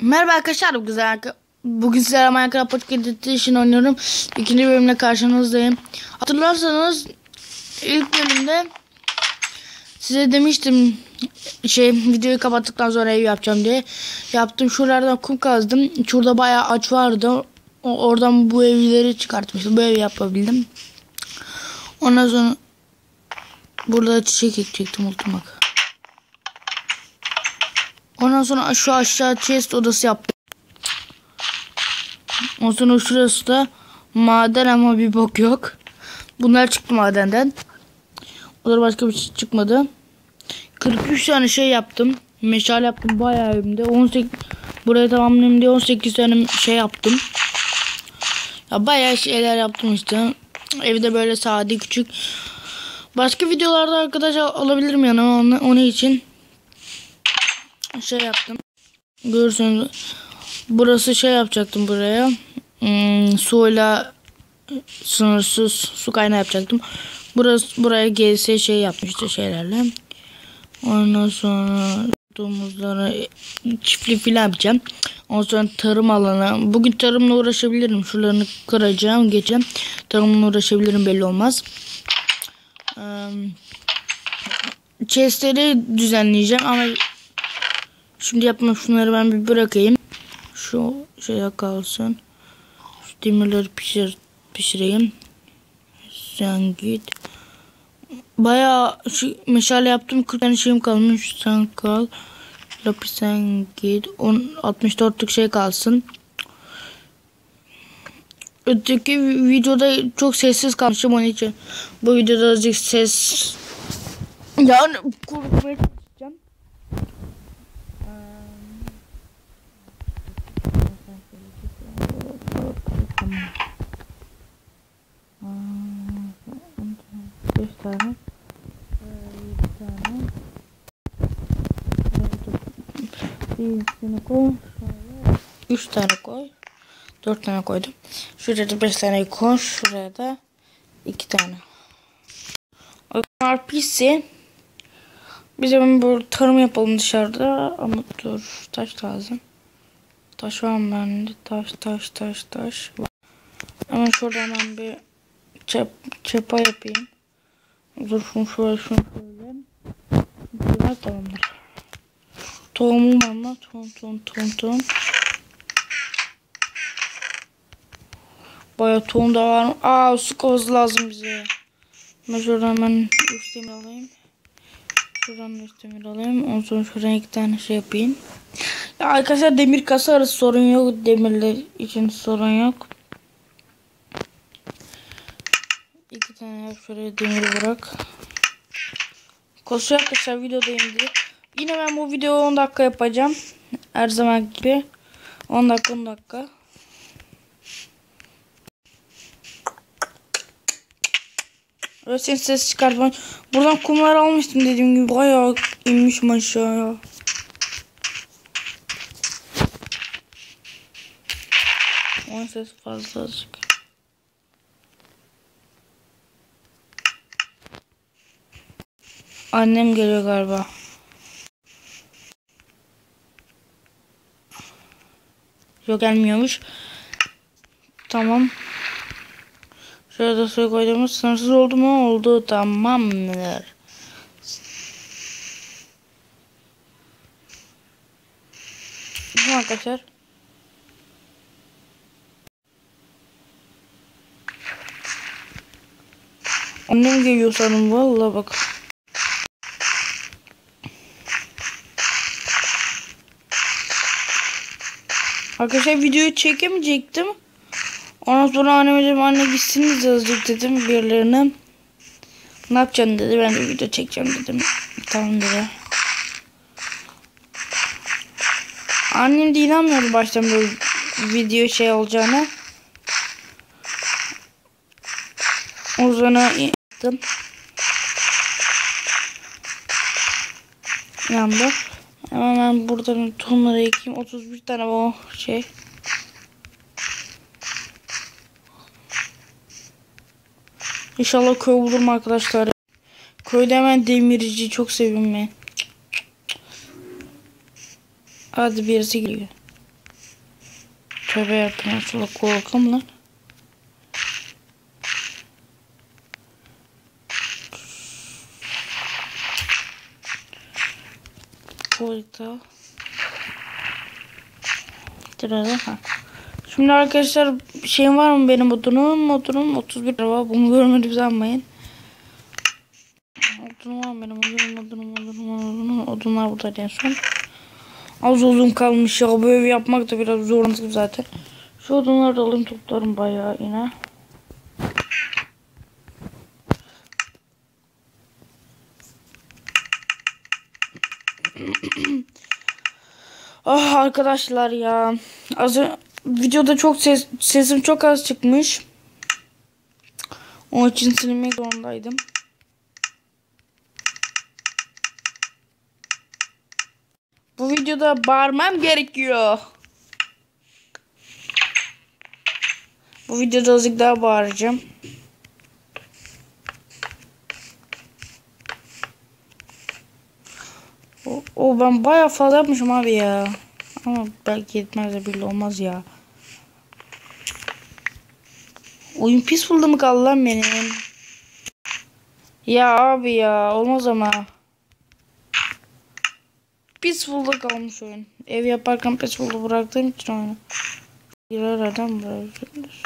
Merhaba arkadaşlar güzel Bugün sizlerle Minecraft Pocket Edition oynuyorum. İkinci bölümle karşınızdayım. Hatırlarsanız ilk bölümde size demiştim şey videoyu kapattıktan sonra ev yapacağım diye. Yaptım şuralardan kum kazdım. Şurada bayağı aç vardı. Oradan bu evleri çıkartmıştım. Bu evi yapabildim. Ondan sonra burada çiçek ekecektim unutmak. Ondan sonra şu aşağı chest odası yaptım. Ondan sonra şurası da maden ama bir bok yok. Bunlar çıktı madenden. Onlar başka bir şey çıkmadı. 43 tane şey yaptım. Meşal yaptım bayağı evimde. 18 buraya tamamlayayım diye 18 tane şey yaptım. Ya bayağı şeyler yaptım işte. Evde böyle sade küçük. Başka videolarda arkadaşlar alabilirim yani onu, onun için şey yaptım. Görürsünüz burası şey yapacaktım buraya. Hmm, suyla sınırsız su kaynağı yapacaktım. Burası buraya GS şey yapmıştı şeylerle. Ondan sonra domuzlara çiftlik filan yapacağım. Ondan sonra tarım alanı. Bugün tarımla uğraşabilirim. Şuralarını kıracağım, geçeceğim. Tarımla uğraşabilirim belli olmaz. Ee, chestleri düzenleyeceğim ama Şimdi yapma şunları ben bir bırakayım. Şu şeye kalsın. Şu demirleri pişir, pişireyim. Sen git. Baya şu meşale yaptım. 40 tane şeyim kalmış. Sen kal. Lapis sen git. 10, 64'lük şey kalsın. Öteki videoda çok sessiz kalmışım onun için. Bu videoda azıcık ses yani korkmaya çalışacağım. Beş tane. Yedi tane. Birisini koy. Üç tane koy. Dört tane koydum. Şuraya da beş tane koy. Şuraya da iki tane. RPC bize ben böyle tarım yapalım dışarıda ama dur taş lazım. Taş var mı bende? Taş taş taş taş. Hemen şurada hemen bir çep, çapa yapayım. Dur şunu şöyle şunu şöyle. Bunlar tamamdır. Tohumum mı? Tohum tohum tohum tohum. Baya tohum da var? Aa su kovası lazım bize. Ben şuradan hemen 3 demir alayım. Şuradan 3 demir alayım. Ondan sonra şuradan 2 tane şey yapayım. Ya arkadaşlar demir kasa arası sorun yok. Demirler için sorun yok. İki şuraya demir bırak. Koşu arkadaşlar videodayım diye. Yine ben bu videoyu 10 dakika yapacağım. Her zaman gibi. 10 dakika 10 dakika. Öyle ses çıkartmayın. Buradan kumlar almıştım dediğim gibi. Bayağı inmişim aşağıya. Onun ses fazla azıcık. Annem geliyor galiba. Yok gelmiyormuş. Tamam. Şurada suyu koyduğumuz sınırsız oldu mu? Oldu. Tamamdır. Bu arkadaşlar. Annem geliyor sanırım. Valla bak. Arkadaşlar videoyu çekemeyecektim. Ondan sonra anneme dedim anne gitsiniz azıcık dedim birilerine. Ne yapacaksın dedi. Ben de video çekeceğim dedim. Tamam dedi. Annem de inanmıyordu baştan böyle video şey olacağına. O zaman yaptım. İnandı. Hemen ben buradan tohumları ekeyim. 31 tane o şey. İnşallah köy bulurum arkadaşlar. Köyde hemen demirci çok seviyorum ben. Hadi birisi geliyor. Tövbe yapayım. Şöyle korkam lan. Harita. Tıralı. Ha. Şimdi arkadaşlar şeyim var mı benim odunum? Modunum 31 var. Bunu görmedi sanmayın. Odunum var benim odunum, odunum, odunum, odunum. Odunlar burada en son. Az uzun kalmış ya. Bu evi yapmak da biraz zorlandık zaten. Şu odunları da alayım toplarım bayağı yine. Ah arkadaşlar ya. Az videoda çok ses sesim çok az çıkmış. Onun için silmek zorundaydım. Bu videoda bağırmam gerekiyor. Bu videoda azıcık daha bağıracağım. O, o ben bayağı fazla yapmışım abi ya. Ama belki yetmez de belli olmaz ya. Oyun peaceful'da mı kaldı lan benim? Ya abi ya olmaz ama. Peaceful'da kalmış oyun. Ev yaparken peaceful'da bıraktığım için oyunu. Girer adam böyle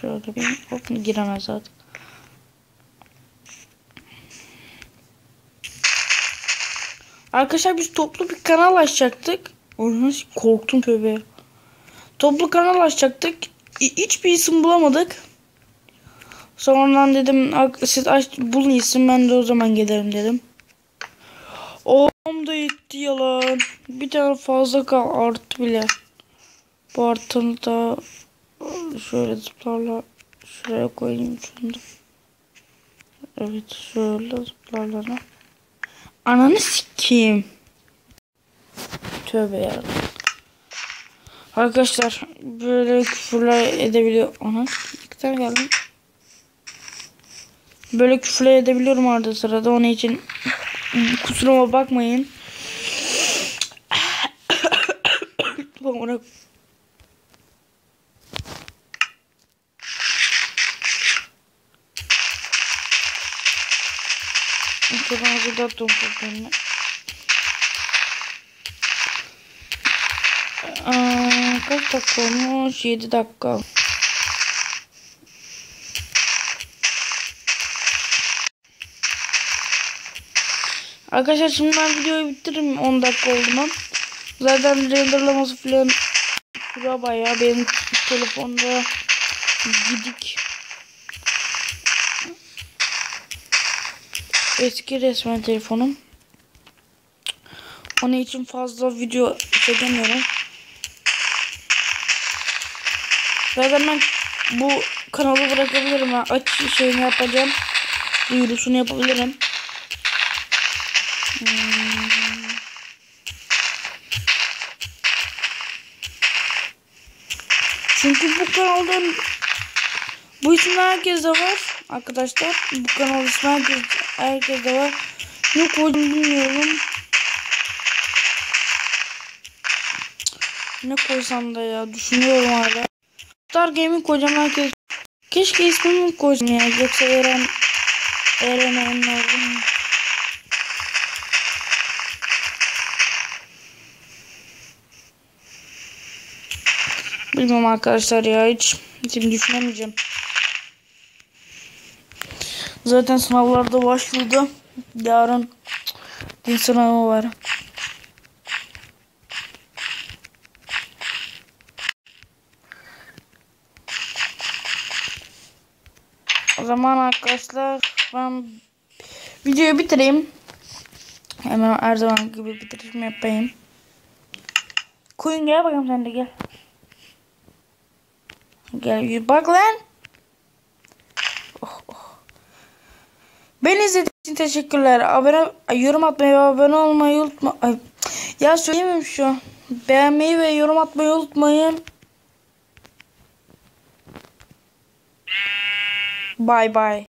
şöyle bir hop giremez zaten. Arkadaşlar biz toplu bir kanal açacaktık. Onu korktum tövbe. Toplu kanal açacaktık. Hi- Hiçbir isim bulamadık. Sonradan dedim "Ak- siz aç, bulun isim ben de o zaman gelirim dedim. Oğlum da yetti yalan. Bir tane fazla kal arttı bile. Bu arttığını da şöyle zıplarla şuraya koyayım şunu da. Evet şöyle zıplarla. Ananı sikeyim. Tövbe ya. Arkadaşlar böyle küfürler edebiliyor. Ana iki tane geldi. Böyle küfürler edebiliyorum arada sırada. Onun için kusuruma bakmayın. İşte ben hazırlattım problemini. Aa, kaç dakika olmuş? 7 dakika. Arkadaşlar şimdi ben videoyu bitiririm 10 dakika oldu mu? Zaten renderlaması falan sürüyor bayağı benim telefonda gidik. Eski resmen telefonum. Onun için fazla video çekemiyorum. Zaten ben bu kanalı bırakabilirim. Ben aç şeyini yapacağım. Duyurusunu yapabilirim. Çünkü bu kanalda bu isimler herkeste var arkadaşlar. Bu kanal ismi herkes, herkeste var. Ne koydum bilmiyorum. Ne koysam da ya düşünüyorum hala. Star Gaming koyacağım herkes. Keşke ismimi koysam ya. Yoksa Eren Eren onlardan. Bilmiyorum arkadaşlar ya hiç şimdi düşünemeyeceğim. Zaten sınavlarda başladı. Yarın din sınavı var. O zaman arkadaşlar ben videoyu bitireyim. Hemen her zaman gibi bitirişimi yapayım. Koyun gel bakalım sen de gel. Gel bak lan. Beni izlediğiniz için teşekkürler. Abone, yorum atmayı ve abone olmayı unutma. Ay, ya söyleyemem şu. Beğenmeyi ve yorum atmayı unutmayın. Bye bye.